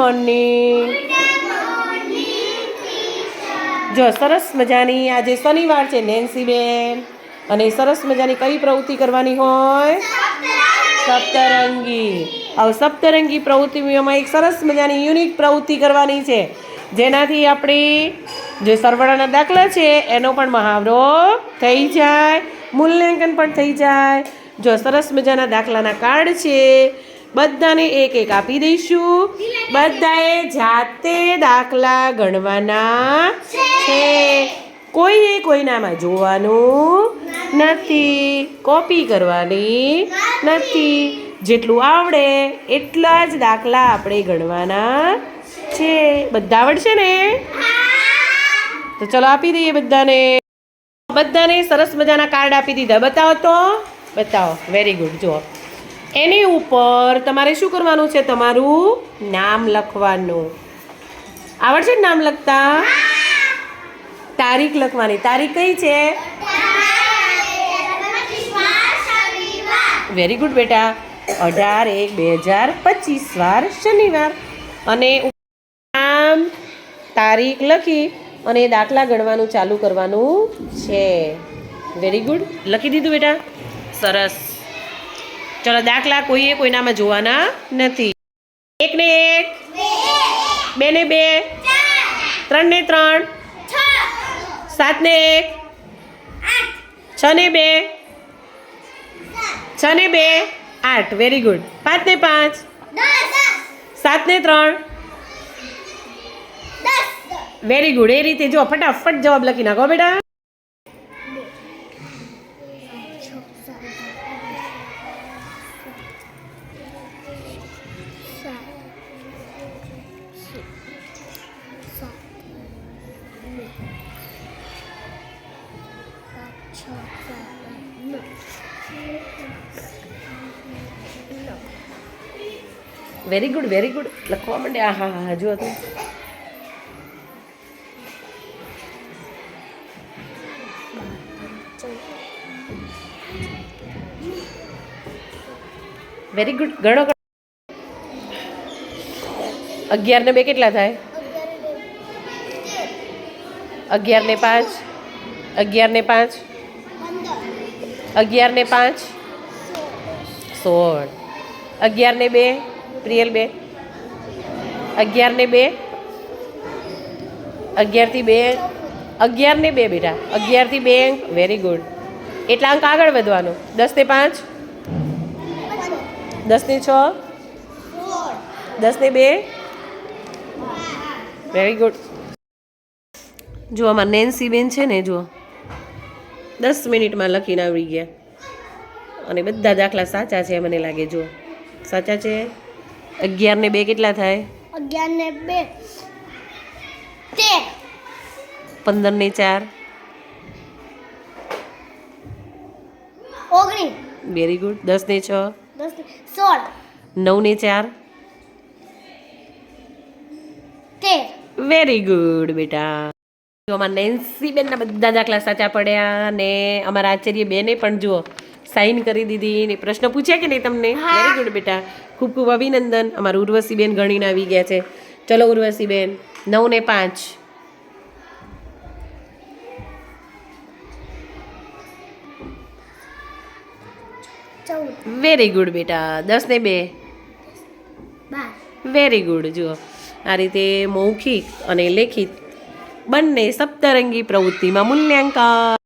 Morning. જો, સરસ મજાની આજે શનિવાર છે નેન્સીબેન અને સરસ મજાની કઈ પ્રવૃત્તિ કરવાની હોય? સપ્તરંગી. હવે સપ્તરંગી પ્રવૃત્તિઓમાં એક સરસ મજાની યુનિક પ્રવૃત્તિ કરવાની છે. જેનાથી આપણી જે સરવાળાના દાખલા છે, એનો પણ મહાવરો થઈ જાય. મૂલ્યાંકન પણ થઈ જાય. જો, સરસ મજાના દાખલાના કાર્ડ છે બધાને એક એક આપી દઈશું. બધાએ જાતે દાખલા ગણવાના છે. કોઈએ કોઈનામાં જોવાનું નથી કોપી કરવાની નથી. જેટલું આવડે એટલા જ દાખલા આપણે ગણવાના છે. બધા આવડશે ને? તો ચલો આપી દઈએ બધાને. બધાને સરસ મજાના કાર્ડ આપી દીધા. બતાવો તો? બતાવો. વેરી ગુડ જુઓ. એની ઉપર તમારે શું કરવાનું છે? તમારું નામ લખવાનું. આવડશે ને નામ લખતા? તારીખ લખવાની. તારીખ કઈ છે? વેરી ગુડ બેટા. અઢાર એક બે હજાર પચીસ વાર શનિવાર. અને નામ તારીખ લખી અને દાખલા ગણવાનું ચાલુ કરવાનું છે. વેરી ગુડ લખી દીધું બેટા? સરસ. ચલો દાખલા કોઈએ કોઈનામાં જોવાના નથી. એક ને એક બે ને બે ત્રણ ને ત્રણ સાત ને એક છ ને બે છ ને બે, આઠ. વેરી ગુડ પાંચ ને પાંચ સાત ને ત્રણ. વેરી ગુડ એ રીતે જો ફટાફટ જવાબ લખી નાખો બેટા. વેરી ગુડ વેરી ગુડ લખવા માંડે. આ હા હા જો તો. વેરી ગુડ ગણો અગિયાર ને બે કેટલા થાય? અગિયાર ને પાંચ. અગિયાર ને પાંચ. અગિયાર ને પાંચ? સોળ. અગિયાર ને બે? પ્રિયલ બે. અગિયાર ને બે? અગિયારથી બે? અગિયાર ને બે બેટા. અગિયારથી બે. વેરી ગુડ એટલા અંક આગળ વધવાનું. દસ ને પાંચ? દસ ને છ? દસ ને બે? વેરી ગુડ જો આમાં નેન્સી બેન છે ને જો દસ મિનિટમાં લખીને આવી ગયા. અને બધા દાખલા સાચા છે મને લાગે જો. સાચા છે? અગિયાર ને બે કેટલા થાય? અગિયાર ને બે. તેર પંદર ને ચાર. ઓગણીસ. વેરી ગુડ દસ ને છ. દસ સોળ. નવ ને ચાર વેરી ગુડ બેટા. જો અમારા નેન્સી બેનના બધા દાખલા સાચા પડ્યા ને અમારા આચાર્ય બેને પણ જુઓ સાઈન કરી દીધી ને પ્રશ્ન પૂછ્યા કે નહીં તમને? વેરી ગુડ બેટા. ખૂબ ખૂબ અભિનંદન. અમારા ઉર્વશી બેન ગણીને આવી ગયા છે. ચલો ઉર્વશી બેન નવ ને પાંચ. વેરી ગુડ બેટા. દસ ને બે. વેરી ગુડ જુઓ. આ રીતે મૌખિક અને લેખિત બંને સપ્તરંગી પ્રવૃત્તિમાં મૂલ્યાંકન.